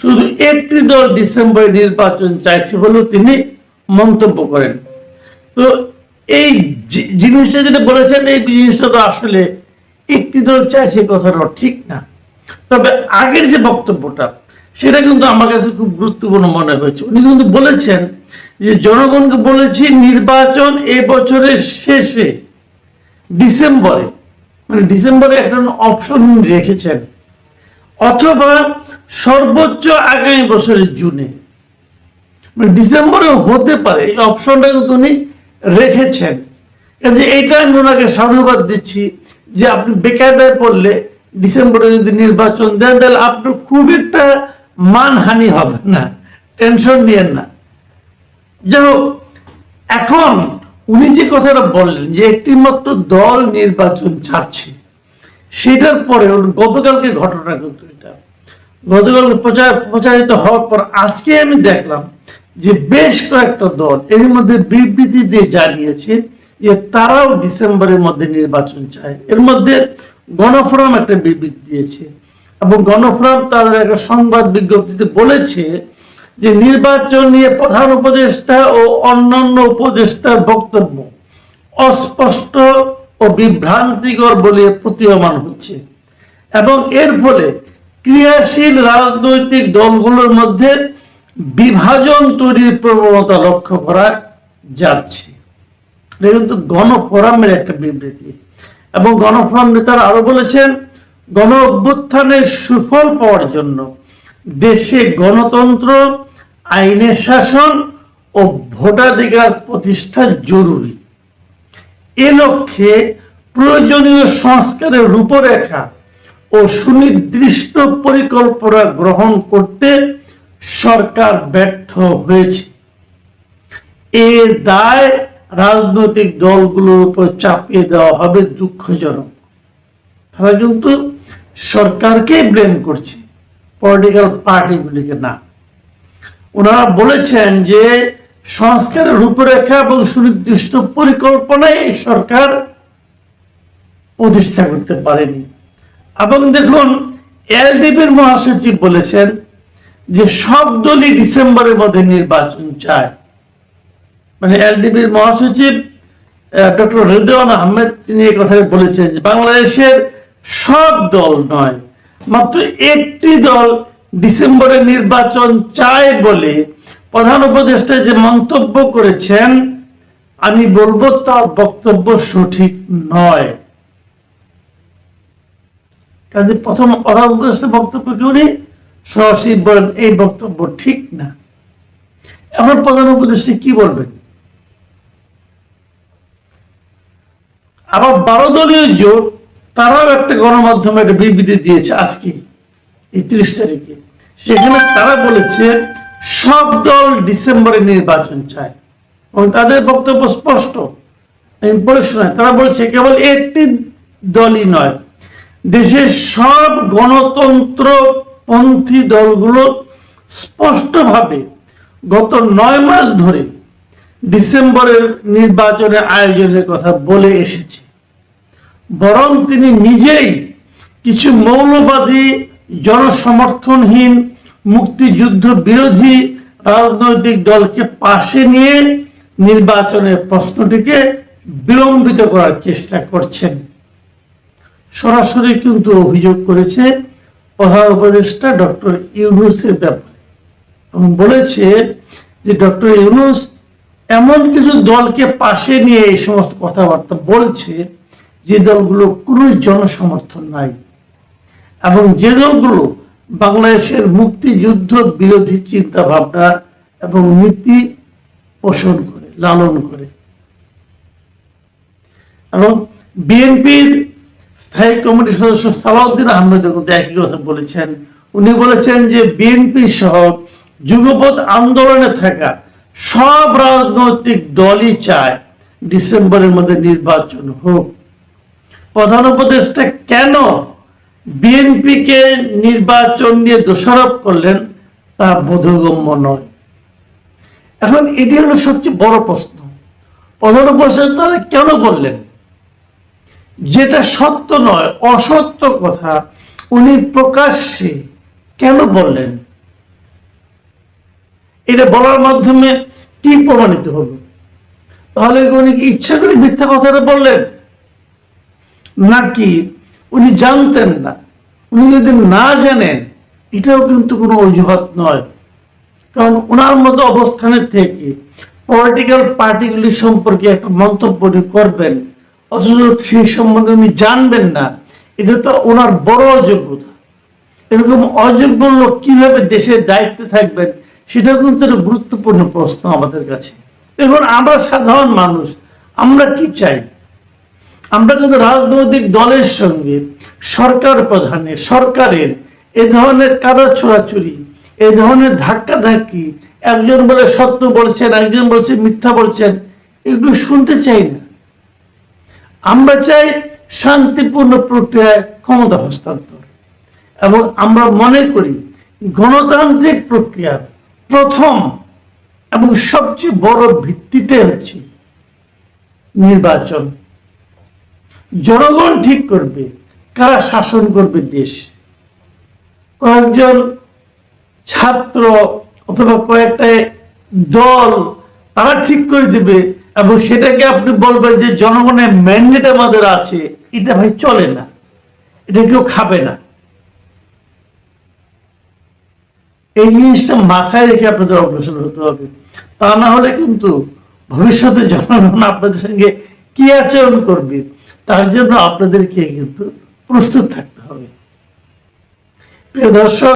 শুধু একটি দল ডিসেম্বরে নির্বাচন চাইছে বলেও তিনি মন্তব্য করেন। তো এই জিনিসটা যেটা বলেছেন, এই জিনিসটা তো আসলে একটি দল চাইছে কথাটা ঠিক না। তবে আগের যে বক্তব্যটা, সেটা কিন্তু আমার কাছে খুব গুরুত্বপূর্ণ মনে হয়েছে। উনি কিন্তু বলেছেন যে জনগণকে বলেছি নির্বাচন এ বছরের শেষে, ডিসেম্বরে মানে ডিসেম্বরে একটা অপশন রেখেছেন। অথবা সর্বোচ্চ আগামী বছরের জুনে। মানে ডিসেম্বরে হতে পারে, এই অপশনটা কিন্তু উনি রেখেছেন। কাজে এইটা আমি ওনাকে সাধুবাদ দিচ্ছি যে আপনি বেকায়দায় পড়লে ডিসেম্বরে যদি নির্বাচন দেন, তাহলে আপনার খুব একটা মানহানি হবে না, টেনশন নিয়েন না। যাই হোক, এখন উনি যে কথাটা বললেন যে একটি মাত্র দল নির্বাচন ছাড়ছে, সেটার পরে গতকালকে ঘটনা কিন্তু এটা। গতকাল প্রচার প্রচারিত হওয়ার পর আজকে আমি দেখলাম যে বেশ কয়েকটা দল এর মধ্যে বিবৃতি দিয়ে জানিয়েছে যে তারাও ডিসেম্বরের মধ্যে নির্বাচন চায়। এর মধ্যে গণফোরাম একটা বিবৃতি দিয়েছে এবং গণফোরাম তাদের একটা সংবাদ বিজ্ঞপ্তিতে বলেছে যে নির্বাচন নিয়ে প্রধান উপদেষ্টা ও অন্যান্য উপদেষ্টার বক্তব্য অস্পষ্ট ও বিভ্রান্তিকর বলে প্রতীয়মান হচ্ছে। এবং এর ফলে ক্রিয়াশীল রাজনৈতিক দলগুলোর মধ্যে বিভাজন তৈরির প্রবণতা লক্ষ্য করা যাচ্ছে। এটা কিন্তু গণফোরামের একটা বিবৃতি। এবং গণফোরাম নেতারা আরও বলেছেন, গণ অভ্যুত্থানের সুফল পাওয়ার জন্য দেশে গণতন্ত্র, আইনের শাসন ও ভোটাধিকার প্রতিষ্ঠা জরুরি। এ লক্ষ্যে প্রয়োজনীয় সংস্কারের রূপরেখা ও সুনির্দিষ্ট পরিকল্পনা গ্রহণ করতে সরকার ব্যর্থ হয়েছে। এ দায় রাজনৈতিক দলগুলোর উপর চাপিয়ে দেওয়া হবে দুঃখজনক। তারা কিন্তু সরকারকে ব্লেম করছে পলিটিক্যাল পার্টিগুলিকে না। ওনারা বলেছেন যে সংস্কারের রূপরেখা এবং সুনির্দিষ্ট পরিকল্পনায় সরকার প্রতিষ্ঠা করতে পারেনি। এবং দেখুন এলডিপির মহাসচিব বলেছেন যে সব দলই ডিসেম্বরের মধ্যে নির্বাচন চায়। মানে এলডিপির মহাসচিব ডক্টর রেদওয়ান আহমেদ, তিনি এই কথা বলেছেন যে বাংলাদেশের সব দল নয়, মাত্র একটি দল ডিসেম্বরে নির্বাচন চায় বলে প্রধান উপদেষ্টা যে মন্তব্য করেছেন, আমি বলব তার বক্তব্য সঠিক নয়। কাজে প্রথম উপদেষ্টা বক্তব্য কি উনি সরাসরি বলেন, এই বক্তব্য ঠিক না। এখন প্রধান উপদেষ্টা কি বলবেন? আবার বারো দলীয় জোট, তারাও একটা গণমাধ্যমে একটা বিবৃতি দিয়েছে আজকে, এই ত্রিশ তারিখে। সেখানে তারা বলেছে, সব দল ডিসেম্বরে নির্বাচন চায়। এবং তাদের বক্তব্য স্পষ্ট। আমি পড়ে শোনাই তারা বলছে কেবল একটি দলই নয় দেশের সব গণতন্ত্র পন্থী দলগুলো স্পষ্টভাবে গত নয় মাস ধরে ডিসেম্বরের নির্বাচনের আয়োজনের কথা বলে এসেছে। বরং তিনি নিজেই কিছু মৌলবাদী, জনসমর্থনহীন, মুক্তিযুদ্ধ বিরোধী রাজনৈতিক দলকে পাশে নিয়ে নির্বাচনের প্রশ্নটিকে বিলম্বিত করার চেষ্টা করছেন। সরাসরি কিন্তু অভিযোগ করেছে প্রধান উপদেষ্টা ডক্টর ইউনুসের ব্যাপারে। এবং বলেছে যে ডক্টর ইউনুস এমন কিছু দলকে পাশে নিয়ে এই সমস্ত কথাবার্তা বলছে যে দলগুলো কোনো জনসমর্থন নাই। এবং যে দলগুলো বাংলাদেশের মুক্তিযুদ্ধ বিরোধী চিন্তা ভাবনা এবং নীতি পোষণ করে, লালন করে। এবং বিএনপির স্থায়ী কমিটির সদস্য সালাউদ্দিন আহমেদ একই কথা বলেছেন। উনি বলেছেন যে বিএনপি সহ যুগপথ আন্দোলনে থাকা সব রাজনৈতিক দলই চায় ডিসেম্বরের মধ্যে নির্বাচন হোক। প্রধান উপদেষ্টা কেন বিএনপিকে নির্বাচন নিয়ে দোষারোপ করলেন তা বোধগম্য নয়। এখন এটি হলো সবচেয়ে বড় প্রশ্ন। প্রধান উপদেষ্টা তারা কেন বললেন? যেটা সত্য নয়, অসত্য কথা, উনি প্রকাশ্যে কেন বললেন? এটা বলার মাধ্যমে কি প্রমাণিত হলো? তাহলে উনি কি ইচ্ছা করে মিথ্যা কথাটা বললেন? নাকি উনি জানতেন না? উনি যদি না জানেন, এটাও কিন্তু কোনো অজুহাত নয়। কারণ ওনার মতো অবস্থানের থেকে পলিটিক্যাল পার্টিগুলি সম্পর্কে একটা মন্তব্য করবেন। অথচ সেই সম্বন্ধে উনি জানবেন না। এটা তো ওনার বড় অযোগ্যতা। এরকম অযোগ্য লোক কীভাবে দেশের দায়িত্বে থাকবেন সেটাও কিন্তু একটা গুরুত্বপূর্ণ প্রশ্ন আমাদের কাছে। এখন আমরা সাধারণ মানুষ, আমরা কি চাই? আমরা কিন্তু রাজনৈতিক দলের সঙ্গে, সরকার প্রধানের, সরকারের, এ ধরনের কাদা ছোড়াছুরি এ ধরনের ধাক্কা ধাক্কি একজন বলে সত্য বলছেন, একজন বলছে মিথ্যা বলছেন, এগুলো শুনতে চাই না। আমরা চাই শান্তিপূর্ণ প্রক্রিয়ায় ক্ষমতা হস্তান্তর। এবং আমরা মনে করি গণতান্ত্রিক প্রক্রিয়ার প্রথম এবং সবচেয়ে বড় ভিত্তিতে হচ্ছে নির্বাচন। জনগণ ঠিক করবে কারা শাসন করবে দেশ। কয়েকজন ছাত্র অথবা কয়েকটা দল তারা ঠিক করে দিবে এবং সেটাকে আপনি বলবেন যে জনগণের ম্যান্ডেট আমাদের আছে। এটা ভাই চলে না। এটা কেউ খাবে না। এই জিনিসটা মাথায় রেখে আপনাদের অগ্রসর হতে হবে। তা না হলে কিন্তু ভবিষ্যতে জনগণ আপনাদের সঙ্গে কি আচরণ করবে, তার জন্য আপনাদেরকে কিন্তু প্রস্তুত থাকতে হবে। প্রিয় দর্শক